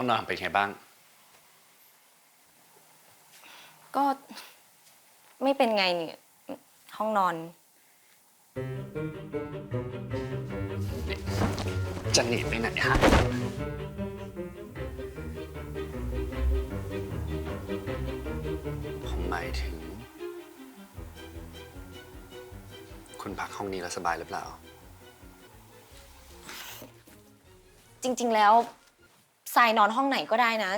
ห้องนอนเป็นไงบ้าง ก็ไม่เป็นไงนี่ห้องนอน จะหนีไปไหนฮะ ผมหมายถึง คุณพักห้องนี้แล้วสบายหรือเปล่า จริง ๆ แล้ว ทรายนอนห้องไหนก็ได้นะ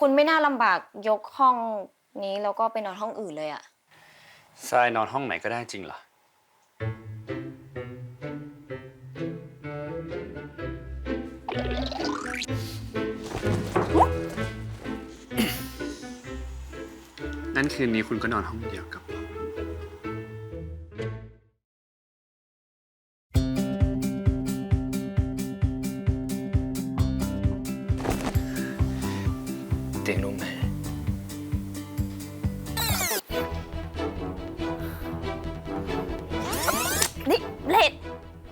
คุณไม่น่าลำบากยกห้องนี้แล้วก็ไปนอนห้องอื่นเลยอะทรายนอนห้องไหนก็ได้จริงเหรอ นั่นคืนนี้คุณก็นอนห้องเดียวกับผม เตียงนุ่มไหมนี่เลด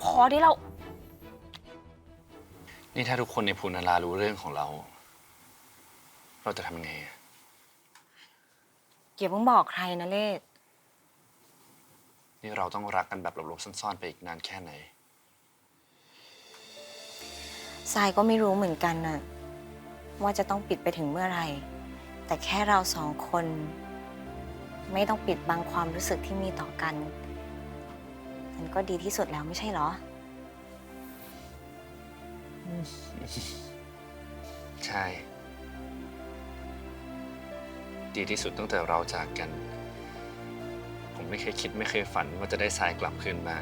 พอที่เรา นี่ถ้าทุกคนในภูนารารู้เรื่องของเรา เราจะทำยังไงอะอย่าเพิ่งบอกใครนะเลดนี่เราต้องรักกันแบบหลบๆซ่อนๆไปอีกนานแค่ไหน ทรายก็ไม่รู้เหมือนกันน่ะ ว่าจะต้องปิดไปถึงเมื่อไหร่แต่แค่เราสองคน ไม่ต้องปิดบังความรู้สึกที่มีต่อกันมันก็ดีที่สุดแล้วไม่ใช่เหรอ ใช่ ดีที่สุดตั้งแต่เราจากกัน ผมไม่เคยคิดไม่เคยฝันว่าจะได้ทรายกลับคืนมา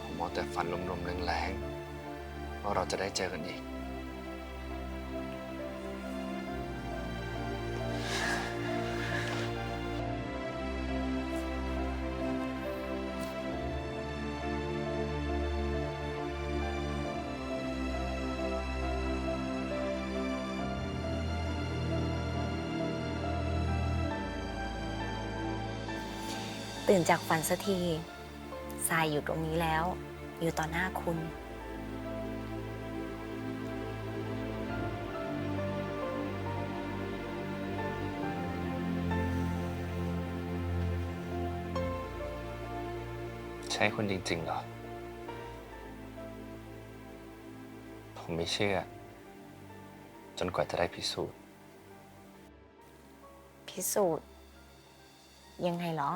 ผมมองแต่ฝันลมๆแรงๆว่าเราจะได้เจอกันอีก ตื่นจากฝันสักทีทรายอยู่ตรงนี้แล้ว อยู่ต่อหน้าคุณ ใช่คุณจริงๆเหรอ ผมไม่เชื่อ จนกว่าจะได้พิสูจน์ พิสูจน์ ยังไงเหรอ